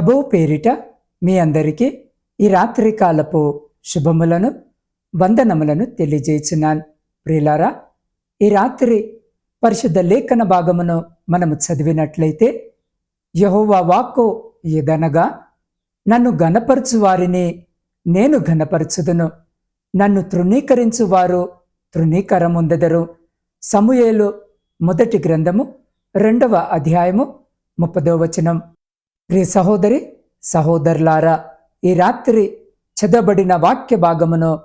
ప్రభువు పేరిట మీ అందరికీ ఈ రాత్రికాలపు శుభములను వందనములను తెలియజేస్తున్నాను ప్రియులారా ఈ రాత్రి పరిశుద్ధ లేఖన భాగమును మనము చదివినట్లయితే యహోవా వాక్కు ఏదనగా నన్ను గనపరచు వారిని నేను ఘనపరచుదును. నన్ను తృణీకరించు వారు తృణీకరముందెదరు. సమూయేలు మొదటి గ్రంథము రెండవ అధ్యాయము ముప్పదో వచనం. ప్రియ సహోదరి సహోదరులారా ఈ రాత్రి చదవబడిన వాక్య భాగమును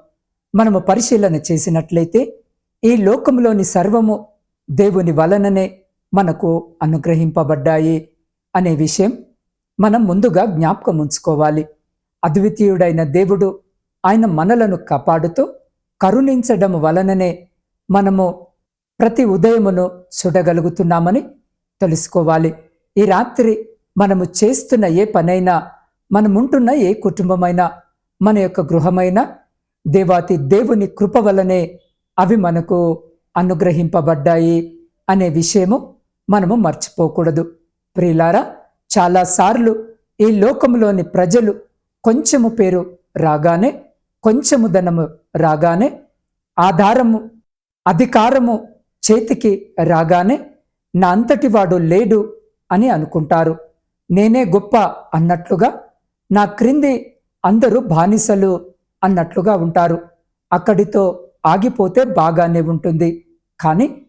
మనము పరిశీలన చేసినట్లయితే ఈ లోకంలోని సర్వము దేవుని వలననే మనకు అనుగ్రహింపబడ్డాయి అనే విషయం మనం ముందుగా జ్ఞాపకం ఉంచుకోవాలి. అద్వితీయుడైన దేవుడు ఆయన మనలను కాపాడుతూ కరుణించడం వలననే మనము ప్రతి ఉదయమును చూడగలుగుతున్నామని తెలుసుకోవాలి. ఈ రాత్రి మనము చేస్తున్న ఏ పనైనా మనముంటున్న ఏ కుటుంబమైనా మన యొక్క గృహమైనా దేవాతి దేవుని కృప వలనే అవి మనకు అనుగ్రహింపబడ్డాయి అనే విషయము మనము మర్చిపోకూడదు. ప్రియులారా చాలాసార్లు ఈ లోకంలోని ప్రజలు కొంచెము పేరు రాగానే కొంచెము ధనము రాగానే ఆధారము అధికారము చేతికి రాగానే నా అంతటి వాడు లేడు అని అనుకుంటారు. నేనే గొప్ప అన్నట్లుగా నా క్రింది అందరూ బానిసలు అన్నట్లుగా ఉంటారు. అక్కడితో ఆగిపోతే బాగానే ఉంటుంది. కానీ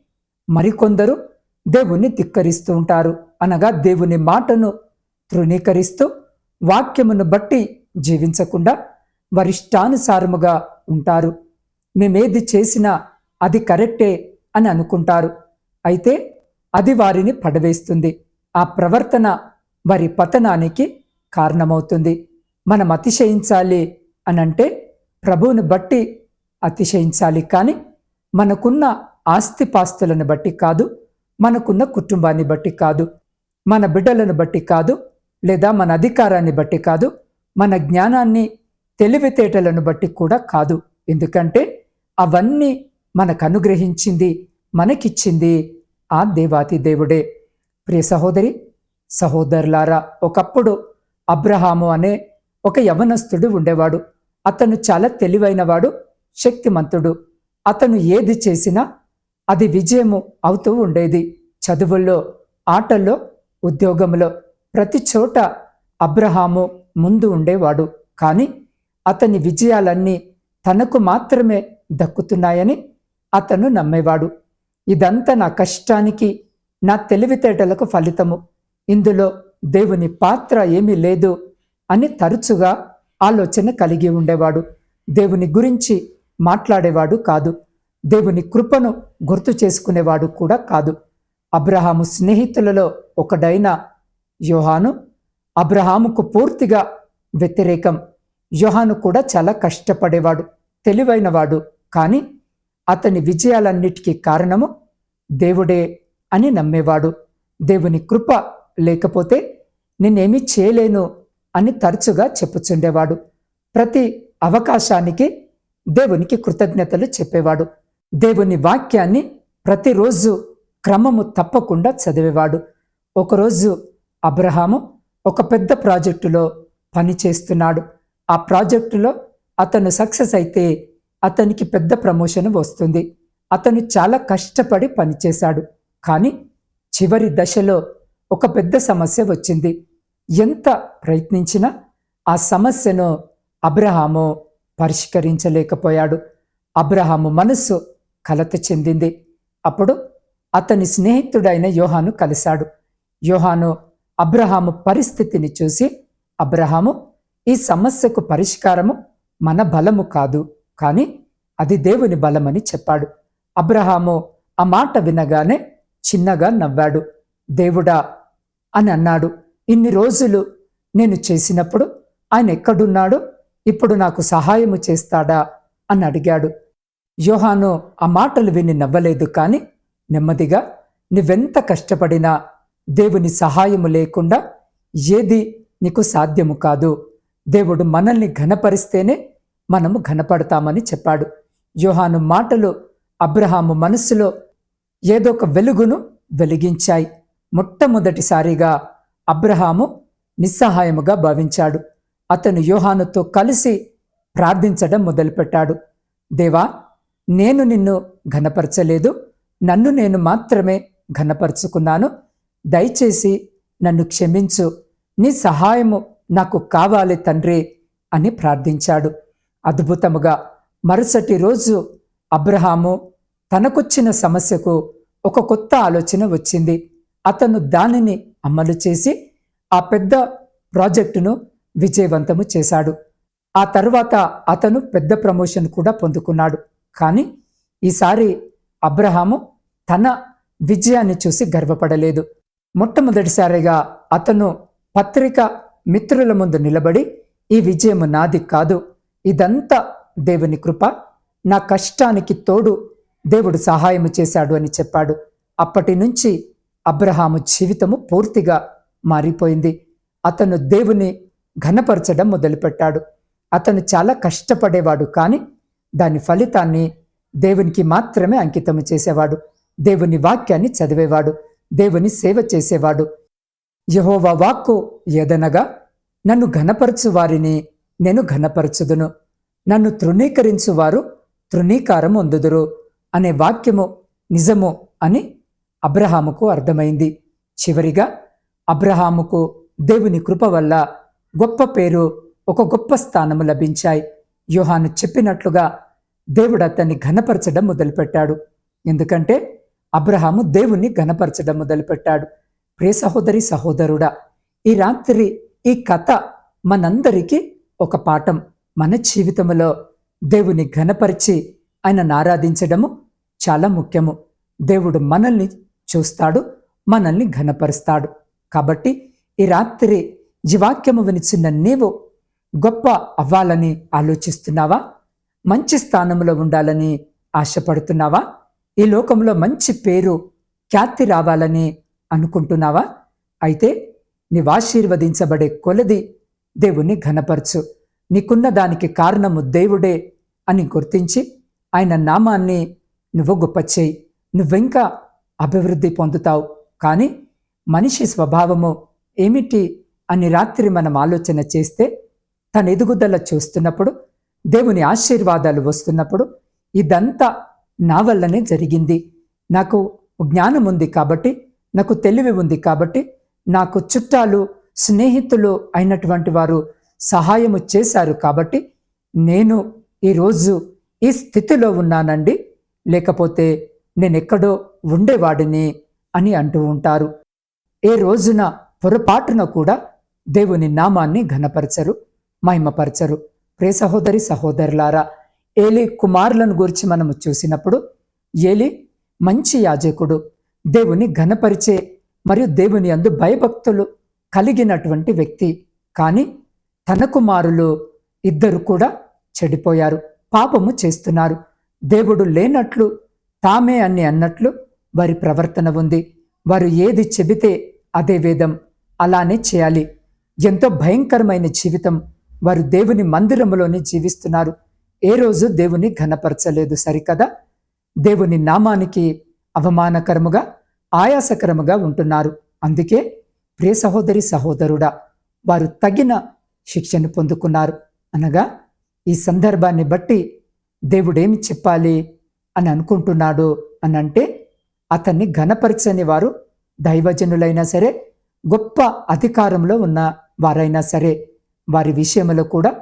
మరికొందరు దేవుణ్ణి ధిక్కరిస్తూ ఉంటారు. అనగా దేవుని మాటను తృణీకరిస్తూ వాక్యమును బట్టి జీవించకుండా వరిష్టానుసారముగా ఉంటారు. మేమేది చేసినా అది కరెక్టే అని అనుకుంటారు. అయితే అది వారిని పడవేస్తుంది. ఆ ప్రవర్తన వారి పతనానికి కారణమవుతుంది. మనం అతిశయించాలి అనంటే ప్రభువుని బట్టి అతిశయించాలి కానీ మనకున్న ఆస్తిపాస్తులను బట్టి కాదు మనకున్న కుటుంబాన్ని బట్టి కాదు మన బిడ్డలను బట్టి కాదు లేదా మన అధికారాన్ని బట్టి కాదు మన జ్ఞానాన్ని తెలివితేటలను బట్టి కూడా కాదు. ఎందుకంటే అవన్నీ మనకు అనుగ్రహించింది మనకిచ్చింది ఆ దేవాతి దేవుడే. ప్రియ సహోదరి సహోదరులారా ఒకప్పుడు అబ్రహాము అనే ఒక యవనస్తుడు ఉండేవాడు. అతను చాలా తెలివైనవాడు శక్తిమంతుడు. అతను ఏది చేసినా అది విజయము అవుతూ ఉండేది. చదువుల్లో ఆటల్లో ఉద్యోగంలో ప్రతి చోట అబ్రహాము ముందు ఉండేవాడు. కానీ అతని విజయాలన్నీ తనకు మాత్రమే దక్కుతున్నాయని అతను నమ్మేవాడు. ఇదంతా నా కష్టానికి నా తెలివితేటలకు ఫలితము. ఇందులో దేవుని పాత్ర ఏమీ లేదు అని తరచుగా ఆలోచన కలిగి ఉండేవాడు. దేవుని గురించి మాట్లాడేవాడు కాదు. దేవుని కృపను గుర్తు చేసుకునేవాడు కూడా కాదు. అబ్రహాము స్నేహితులలో ఒకడైన యోహాను అబ్రహాముకు పూర్తిగా వ్యతిరేకం. యోహాను కూడా చాలా కష్టపడేవాడు తెలివైనవాడు. కానీ అతని విజయాలన్నిటికీ కారణము దేవుడే అని నమ్మేవాడు. దేవుని కృప లేకపోతే నేనేమీ చేయలేను అని తరచుగా చెప్పుచుండేవాడు. ప్రతి అవకాశానికి దేవునికి కృతజ్ఞతలు చెప్పేవాడు. దేవుని వాక్యాన్ని ప్రతిరోజు క్రమము తప్పకుండా చదివేవాడు. ఒకరోజు అబ్రహాము ఒక పెద్ద ప్రాజెక్టులో పని చేస్తున్నాడు. ఆ ప్రాజెక్టులో అతను సక్సెస్ అయితే అతనికి పెద్ద ప్రమోషన్ వస్తుంది. అతను చాలా కష్టపడి పనిచేశాడు. కానీ చివరి దశలో ఒక పెద్ద సమస్య వచ్చింది. ఎంత ప్రయత్నించినా ఆ సమస్యను అబ్రహాము పరిష్కరించలేకపోయాడు. అబ్రహాము మనస్సు కలత చెందింది. అప్పుడు అతని స్నేహితుడైన యోహాను కలిశాడు. యోహాను అబ్రహాము పరిస్థితిని చూసి అబ్రహాము ఈ సమస్యకు పరిష్కారము మన బలము కాదు కానీ అది దేవుని బలమని చెప్పాడు. అబ్రహాము ఆ మాట వినగానే చిన్నగా నవ్వాడు. దేవుడా అని అన్నాడు. ఇన్ని రోజులు నేను చేసినప్పుడు ఆయన ఎక్కడున్నాడు? ఇప్పుడు నాకు సహాయము చేస్తాడా? అని అడిగాడు. యోహాను ఆ మాటలు విని నవ్వలేదు కానీ నెమ్మదిగా నువ్వెంత కష్టపడినా దేవుని సహాయము లేకుండా ఏది నీకు సాధ్యము కాదు. దేవుడు మనల్ని ఘనపరిస్తేనే మనము ఘనపడతామని చెప్పాడు. యోహాను మాటలు అబ్రహాము మనస్సులో ఏదో ఒక వెలుగును వెలిగించాయి. మొట్టమొదటిసారిగా అబ్రహాము నిస్సహాయముగా భావించాడు. అతను యోహానుతో కలిసి ప్రార్థించడం మొదలుపెట్టాడు. దేవా నేను నిన్ను ఘనపరచలేదు. నన్ను నేను మాత్రమే ఘనపరుచుకున్నాను. దయచేసి నన్ను క్షమించు. నీ సహాయము నాకు కావాలి తండ్రి అని ప్రార్థించాడు. అద్భుతముగా మరుసటి రోజు అబ్రహాము తనకొచ్చిన సమస్యకు ఒక కొత్త ఆలోచన వచ్చింది. అతను దానిని అమలు చేసి ఆ పెద్ద ప్రాజెక్టును విజయవంతము చేశాడు. ఆ తర్వాత అతను పెద్ద ప్రమోషన్ కూడా పొందుకున్నాడు. కానీ ఈసారి అబ్రహాము తన విజయాన్ని చూసి గర్వపడలేదు. మొట్టమొదటిసారిగా అతను పత్రిక మిత్రుల ముందు నిలబడి ఈ విజయము నాది కాదు. ఇదంతా దేవుని కృప. నా కష్టానికి తోడు దేవుడు సహాయము చేశాడు అని చెప్పాడు. అప్పటి నుంచి అబ్రహాము జీవితము పూర్తిగా మారిపోయింది. అతను దేవుని ఘనపరచడం మొదలుపెట్టాడు. అతను చాలా కష్టపడేవాడు కానీ దాని ఫలితాన్ని దేవునికి మాత్రమే అంకితము చేసేవాడు. దేవుని వాక్యాన్ని చదివేవాడు. దేవుని సేవ చేసేవాడు. యహోవా వాక్కు ఏదనగా నన్ను ఘనపరచు వారిని నేను ఘనపరచుదును. నన్ను తృణీకరించువారు తృణీకారం అందుదురు అనే వాక్యము నిజము అని అబ్రహాముకు అర్థమైంది. చివరిగా అబ్రహాముకు దేవుని కృప వల్ల గొప్ప పేరు ఒక గొప్ప స్థానము లభించాయి. యోహాను చెప్పినట్లుగా దేవుడు అతన్ని ఘనపరచడం మొదలుపెట్టాడు. ఎందుకంటే అబ్రహాము దేవుణ్ణి ఘనపరచడం మొదలుపెట్టాడు. ప్రే సహోదరి సహోదరుడా ఈ రాత్రి ఈ కథ మనందరికీ ఒక పాఠం. మన జీవితంలో దేవుని ఘనపరిచి ఆయనను ఆరాధించడము చాలా ముఖ్యము. దేవుడు మనల్ని చూస్తాడు మనల్ని ఘనపరుస్తాడు. కాబట్టి ఈ రాత్రి జీవాక్యము వినిచిన్న నీవు గొప్ప అవ్వాలని ఆలోచిస్తున్నావా? మంచి స్థానంలో ఉండాలని ఆశపడుతున్నావా? ఈ లోకంలో మంచి పేరు ఖ్యాతి రావాలని అనుకుంటున్నావా? అయితే నీవు ఆశీర్వదించబడే కొలది దేవుణ్ణి ఘనపరచు. నీకున్న దానికి కారణము దేవుడే అని గుర్తించి ఆయన నామాన్ని నువ్వు గొప్ప చేయి నువ్వింకా అభివృద్ధి పొందుతావు. కానీ మనిషి స్వభావము ఏమిటి అని రాత్రి మనం ఆలోచన చేస్తే తన ఎదుగుదల చూస్తున్నప్పుడు దేవుని ఆశీర్వాదాలు వస్తున్నప్పుడు ఇదంతా నా వల్లనే జరిగింది. నాకు జ్ఞానం ఉంది కాబట్టి నాకు తెలివి ఉంది కాబట్టి నాకు చుట్టాలు స్నేహితులు అయినటువంటి వారు సహాయము చేశారు కాబట్టి నేను ఈరోజు ఈ స్థితిలో ఉన్నానండి. లేకపోతే నేను ఎక్కడో ఉండేవాడిని అని అంటూ ఉంటారు. ఏ రోజున పొరపాటున కూడా దేవుని నామాన్ని ఘనపరచరు మహిమపరచరు. ప్రే సహోదరి సహోదరులారా ఏలి కుమారులను గురించి మనము చూసినప్పుడు ఏలి మంచి యాజకుడు దేవుని ఘనపరిచే మరియు దేవుని అందు భయభక్తులు కలిగినటువంటి వ్యక్తి. కానీ తన కుమారులు ఇద్దరు కూడా చెడిపోయారు పాపము చేస్తున్నారు. దేవుడు లేనట్లు తామే అని అన్నట్లు వారి ప్రవర్తన ఉంది. వారు ఏది చెబితే అదే వేదం. అలానే చేయాలి. ఎంతో భయంకరమైన జీవితం. వారు దేవుని మందిరములోనే జీవిస్తున్నారు. ఏ రోజు దేవుని ఘనపరచలేదు. సరికదా? దేవుని నామానికి అవమానకరముగా ఆయాసకరముగా ఉంటున్నారు. అందుకే ప్రియ సహోదరి సహోదరుడా వారు తగిన శిక్షను పొందుకున్నారు. అనగా ఈ సందర్భాన్ని బట్టి దేవుడేమి చెప్పాలి అని అనుకుంటున్నాడు అని అంటే అతన్ని ఘనపరచని వారు దైవజనులైనా సరే గొప్ప అధికారంలో ఉన్న వారైనా సరే వారి విషయంలో కూడా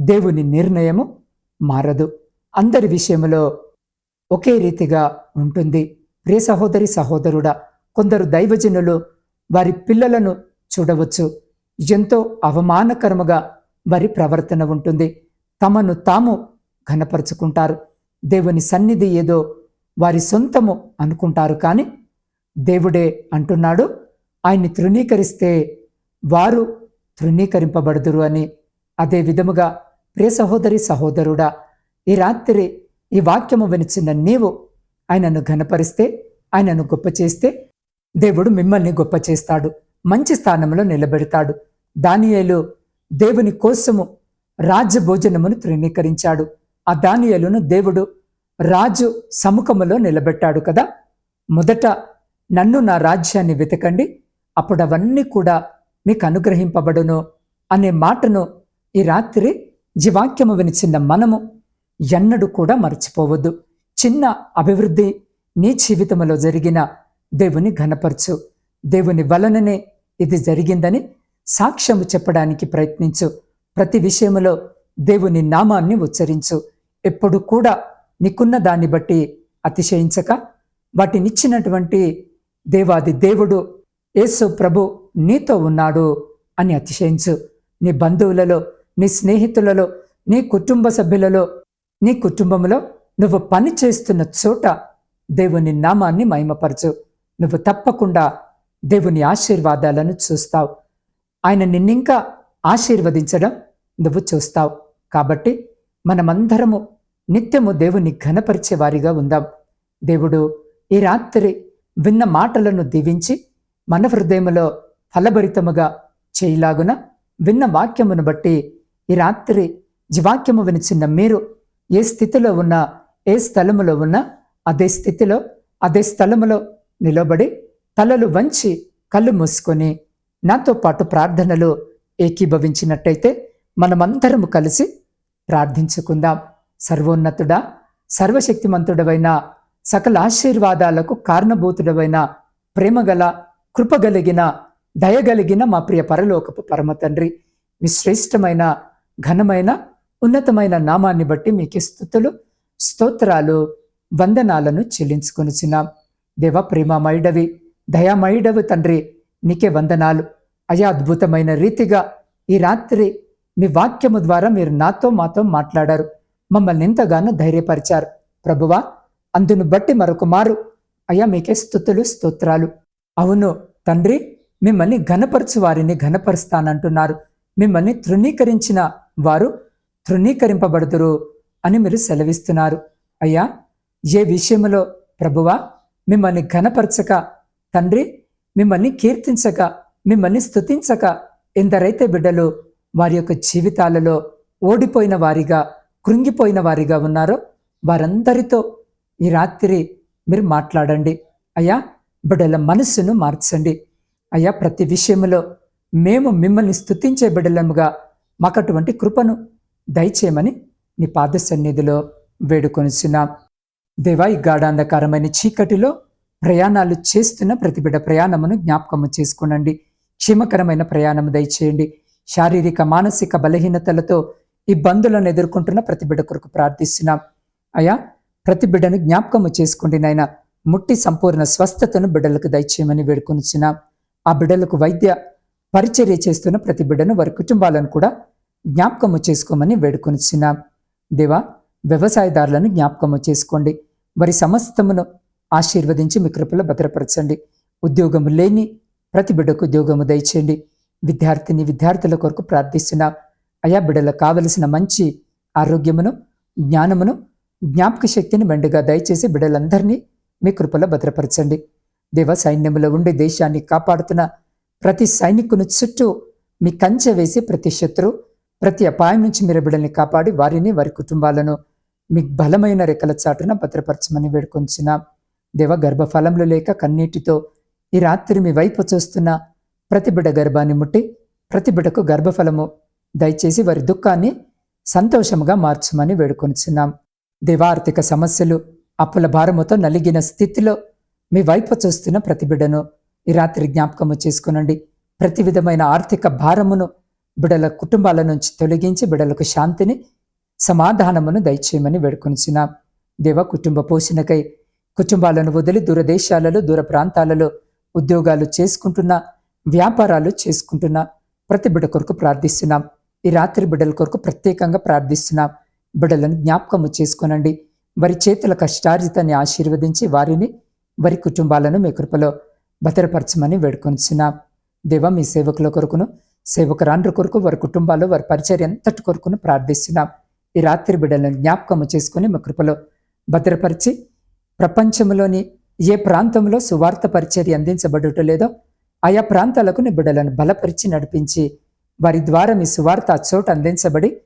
దేవుని నిర్ణయము మారదు. అందరి విషయంలో ఒకే రీతిగా ఉంటుంది. ప్రియ సహోదరి సహోదరుడా కొందరు దైవజనులు వారి పిల్లలను చూడవచ్చు. ఎంతో అవమానకరముగా వారి ప్రవర్తన ఉంటుంది. తమను తాము ఘనపరుచుకుంటారు. దేవుని సన్నిధి ఏదో వారి సొంతము అనుకుంటారు కానీ దేవుడే అంటున్నాడు ఆయన్ని తృణీకరిస్తే వారు తృణీకరింపబడదురు అని. అదే విధముగా ప్రియ సహోదరి సహోదరుడా ఈ రాత్రి ఈ వాక్యము వినిచిన నీవు ఆయనను ఘనపరిస్తే ఆయనను గొప్ప చేస్తే దేవుడు మిమ్మల్ని గొప్ప చేస్తాడు మంచి స్థానంలో నిలబెడతాడు. దానియేలు దేవుని కోసము రాజ్య భోజనమును తృణీకరించాడు. ఆ దానియేలును దేవుడు రాజు సముఖములో నిలబెట్టాడు కదా. మొదట నన్ను నా రాజ్యాన్ని వెతకండి అప్పుడు అవన్నీ కూడా మీకు అనుగ్రహింపబడును అనే మాటను ఈ రాత్రి జీవాక్యము వినిచిన మనము ఎన్నడూ కూడా మర్చిపోవద్దు. చిన్న అభివృద్ధి నీ జీవితంలో జరిగిన దేవుని ఘనపరచు. దేవుని వలననే ఇది జరిగిందని సాక్ష్యము చెప్పడానికి ప్రయత్నించు. ప్రతి విషయములో దేవుని నామాన్ని ఉచ్చరించు. ఎప్పుడు కూడా నీకున్న దాన్ని బట్టి అతిశయించక వాటినిచ్చినటువంటి దేవాది దేవుడు యేసు ప్రభు నీతో ఉన్నాడు అని అతిశయించు. నీ బంధువులలో నీ స్నేహితులలో నీ కుటుంబ సభ్యులలో నీ కుటుంబంలో నువ్వు పని చేస్తున్న చోట దేవుని నామాన్ని మహిమపరచు. నువ్వు తప్పకుండా దేవుని ఆశీర్వాదాలను చూస్తావు. ఆయన నిన్నింకా ఆశీర్వదించడం నువ్వు చూస్తావు. కాబట్టి మనమందరము నిత్యము దేవుని ఘనపరిచే వారిగా ఉందాం. దేవుడు ఈ రాత్రి విన్న మాటలను దీవించి మన హృదయములో ఫలభరితముగా చేయలాగున విన్న వాక్యమును బట్టి ఈ రాత్రి జీవాక్యము వినిచిన్న మీరు ఏ స్థితిలో ఉన్నా ఏ స్థలములో ఉన్నా అదే స్థితిలో అదే స్థలములో నిలబడి తలలు వంచి కళ్ళు మూసుకొని నాతో పాటు ప్రార్థనలు ఏకీభవించినట్టయితే మనమందరము కలిసి ప్రార్థించుకుందాం. సర్వోన్నతుడా సర్వశక్తిమంతుడవైన సకల ఆశీర్వాదాలకు కారణభూతుడవైన ప్రేమగల కృపగలిగిన దయగలిగిన మా ప్రియ పరలోకపు పరమ తండ్రి మీ శ్రేష్టమైన ఘనమైన ఉన్నతమైన నామాన్ని బట్టి మీకు స్థుతులు స్తోత్రాలు వందనాలను చెల్లించుకొనిచున్నాం. దేవ ప్రేమమయుడవి దయామయుడవి తండ్రి నీకే వందనాలు. అయా అద్భుతమైన రీతిగా ఈ రాత్రి మీ వాక్యము ద్వారా మీరు నాతో మాతో మాట్లాడారు. మమ్మల్ని ఎంతగానో ధైర్యపరిచారు. ప్రభువా అందును బట్టి మరొక మారు. అయ్యా మీకే స్థుతులు స్తోత్రాలు. అవును తండ్రి మిమ్మల్ని ఘనపరచు వారిని ఘనపరుస్తానంటున్నారు. మిమ్మల్ని తృణీకరించిన వారు తృణీకరింపబడుదురు అని మీరు సెలవిస్తున్నారు. అయ్యా ఏ విషయంలో ప్రభువా మిమ్మల్ని ఘనపరచక తండ్రి మిమ్మల్ని కీర్తించక మిమ్మల్ని స్తుతించక ఎందరైతే బిడ్డలు వారి యొక్క జీవితాలలో ఓడిపోయిన వారిగా కృంగిపోయిన వారిగా ఉన్నారో. వారందరితో ఈ రాత్రి మీరు మాట్లాడండి. అయ్యా బిడ్డల మనస్సును మార్చండి. అయ్యా ప్రతి విషయంలో మేము మిమ్మల్ని స్థుతించే బిడ్డలముగా మాకు అటువంటి కృపను దయచేయమని నీ పాద సన్నిధిలో వేడుకొనిచున్నాం. దేవా ఈ గాఢాంధకారమైన చీకటిలో ప్రయాణాలు చేస్తున్న ప్రతి బిడ్డ ప్రయాణమును జ్ఞాపకము చేసుకోనండి. క్షేమకరమైన ప్రయాణం దయచేయండి. శారీరక మానసిక బలహీనతలతో ఇబ్బందులను ఎదుర్కొంటున్న ప్రతి బిడ్డ కొరకు ప్రార్థిస్తున్నాం. అయా ప్రతి బిడ్డను జ్ఞాపకము చేసుకోండి నాయన. ముట్టి సంపూర్ణ స్వస్థతను బిడ్డలకు దయచేయమని వేడుకొనిచున్నాం. ఆ బిడ్డలకు వైద్య పరిచర్య చేస్తున్న ప్రతి బిడ్డను వారి కుటుంబాలను కూడా జ్ఞాపకము చేసుకోమని వేడుకొనిచున్నాం. దేవా వ్యవసాయదారులను జ్ఞాపకము చేసుకోండి. వారి సమస్తమును ఆశీర్వదించి మీ కృపలో భద్రపరచండి. ఉద్యోగము లేని ప్రతి బిడ్డకు ఉద్యోగము దయచేయండి. విద్యార్థిని విద్యార్థుల కొరకు ప్రార్థిస్తున్నాం. అయా బిడలకు కావలసిన మంచి ఆరోగ్యమును జ్ఞానమును జ్ఞాపక శక్తిని మెండుగా దయచేసి బిడలందరినీ మీ కృపలో భద్రపరచండి. దేవ సైన్యములో ఉండి దేశాన్ని కాపాడుతున్న ప్రతి సైనికుని చుట్టూ మీ కంచె వేసి ప్రతి శత్రు ప్రతి అపాయం నుంచి మీరు బిడల్ని కాపాడి వారిని వారి కుటుంబాలను మీ బలమైన రెక్కల చాటున భద్రపరచమని వేడుకొంచిన దేవ గర్భఫలంలో లేక కన్నీటితో ఈ రాత్రి మీ వైపు చూస్తున్న ప్రతి బిడ గర్భాన్ని ముట్టి ప్రతి బిడకు గర్భఫలము దయచేసి వారి దుఃఖాన్ని సంతోషముగా మార్చమని వేడుకొనిచున్నాం. దేవార్థిక సమస్యలు అప్పుల భారముతో నలిగిన స్థితిలో మీ వైపు చూస్తున్న ప్రతి బిడ్డను ఈ రాత్రి జ్ఞాపకము చేసుకునండి. ప్రతి విధమైన ఆర్థిక భారమును బిడల కుటుంబాల నుంచి తొలగించి బిడలకు శాంతిని సమాధానమును దయచేయమని వేడుకొనిచున్నాం. దేవ కుటుంబ పోషణకై కుటుంబాలను వదిలి దూరదేశాలలో దూర ప్రాంతాలలో ఉద్యోగాలు చేసుకుంటున్న వ్యాపారాలు చేసుకుంటున్న ప్రతి బిడ కొరకు ప్రార్థిస్తున్నాం. ఈ రాత్రి బిడ్డల కొరకు ప్రత్యేకంగా ప్రార్థిస్తున్నాం బిడ్డలను జ్ఞాపకము చేసుకోనండి. వారి చేతుల కష్టార్జితాన్ని ఆశీర్వదించి వారిని వారి కుటుంబాలను మీ కృపలో భద్రపరచమని వేడుకొనిచున్నాం దేవ మీ సేవకుల కొరకును సేవకురాండ్ర కొరకు వారి కుటుంబాలు వారి పరిచర్య ఎంతటి కొరకును ప్రార్థిస్తున్నాం. ఈ రాత్రి బిడ్డలను జ్ఞాపకము చేసుకుని మా కృపలో భద్రపరిచి ప్రపంచంలోని ఏ ప్రాంతంలో సువార్త పరిచర్య అందించబడటం లేదో ఆయా ప్రాంతాలకు నీ బిడ్డలను బలపరిచి నడిపించి వారి ద్వారా మీ సువార్త అచ్చోట చోట అందించబడి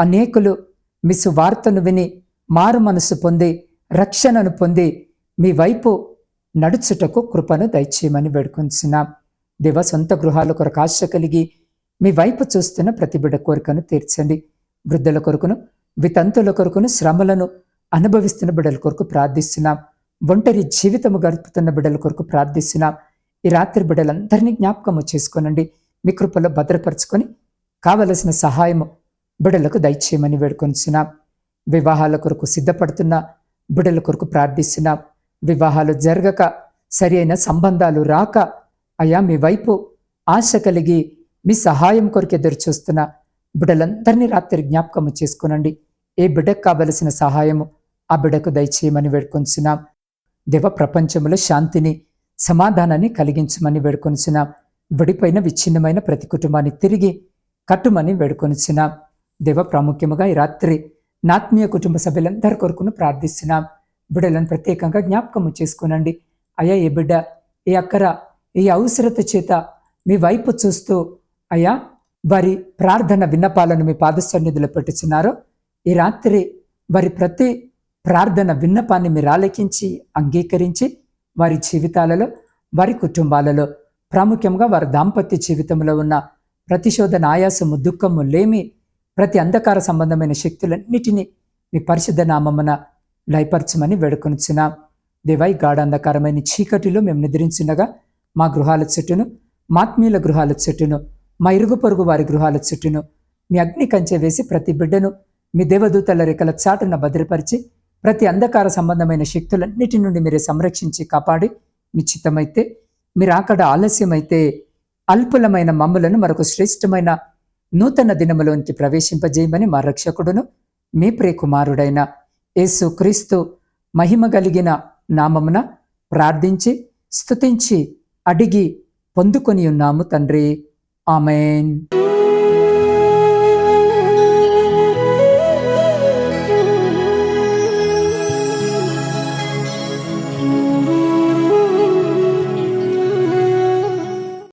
అనేకులు మీ సువార్తను విని మారు మనసు పొంది రక్షణను పొంది మీ వైపు నడుచుటకు కృపను దయచేయమని వేడుకొంచున్నాం. దేవ సొంత గృహాల కొరకు ఆశ కలిగి మీ వైపు చూస్తున్న ప్రతి బిడ్డ కోరికను తీర్చండి. వృద్ధుల కొరకును వితంతుల కొరకును శ్రమలను అనుభవిస్తున్న బిడ్డల కొరకు ప్రార్థిస్తున్నాం. ఒంటరి జీవితము గడుపుతున్న బిడ్డల కొరకు ప్రార్థిస్తున్నాం. ఈ రాత్రి బిడ్డలందరినీ జ్ఞాపకము చేసుకోనండి. మీ కృపలో భద్రపరచుకొని కావలసిన సహాయము బిడలకు దయచేయమని వేడుకొనిచున్నాం వివాహాల కొరకు సిద్ధపడుతున్న బిడల కొరకు ప్రార్థిస్తున్నాం. వివాహాలు జరగక సరైన సంబంధాలు రాక అయా మీ వైపు ఆశ కలిగి మీ సహాయం కొరకు ఎదురు చూస్తున్న బిడ్డలందరినీ రాత్రి జ్ఞాపకము చేసుకునండి. ఏ బిడ్డకు కావలసిన సహాయము ఆ బిడ్డకు దయచేయమని వేడుకొంచున్నాం. దేవ ప్రపంచంలో శాంతిని సమాధానాన్ని కలిగించమని వేడుకొనిచున్నాం విడిపోయిన విచ్ఛిన్నమైన ప్రతి కుటుంబాన్ని తిరిగి కట్టుమని వేడుకొనిచున్నాం. దేవ ప్రాముఖ్యముగా ఈ రాత్రి నాత్మీయ కుటుంబ సభ్యులందరి కొరకును ప్రార్థిస్తున్నాం. బిడ్డలను ప్రత్యేకంగా జ్ఞాపకము చేసుకునండి. అయ్యా ఏ బిడ్డ ఏ అక్కర ఈ అవసరత చేత మీ వైపు చూస్తూ అయ్యా వారి ప్రార్థన విన్నపాలను మీ పాద సన్నిధిలో పెట్టుచున్నారో ఈ రాత్రి వారి ప్రతి ప్రార్థన విన్నపాన్ని మీరు ఆలకించి అంగీకరించి వారి జీవితాలలో వారి కుటుంబాలలో ప్రాముఖ్యంగా వారి దాంపత్య జీవితంలో ఉన్న ప్రతిశోధన ఆయాసము దుఃఖము లేమి ప్రతి అంధకార సంబంధమైన శక్తులన్నిటినీ మీ పరిశుద్ధ నామమున లయపరచమని వేడుకొనిచ్చిన దేవై గాఢందకరమైన చీకటిలో మేము నిద్రించుండగా మా గృహాల చెట్టును మాత్మీయుల గృహాల చెట్టును మా ఇరుగు పొరుగు వారి గృహాల చెట్టును మీ అగ్ని కంచె వేసి ప్రతి బిడ్డను మీ దేవదూతల రెక్కల చాటున భద్రపరిచి ప్రతి అంధకార సంబంధమైన శక్తులన్నిటి నుండి మీరే సంరక్షించి కాపాడి మీ చిత్తమైతే మీరు అక్కడ ఆలస్యమైతే అల్పులమైన మమ్ములను మరొక శ్రేష్టమైన నూతన దినములోనికి ప్రవేశింపజేయమని మా రక్షకుడును మీ ప్రియకుమారుడైన యేసు క్రీస్తు మహిమ కలిగిన నామమున ప్రార్థించి స్తుతించి అడిగి పొందుకొని ఉన్నాము తండ్రి. ఆమెన్.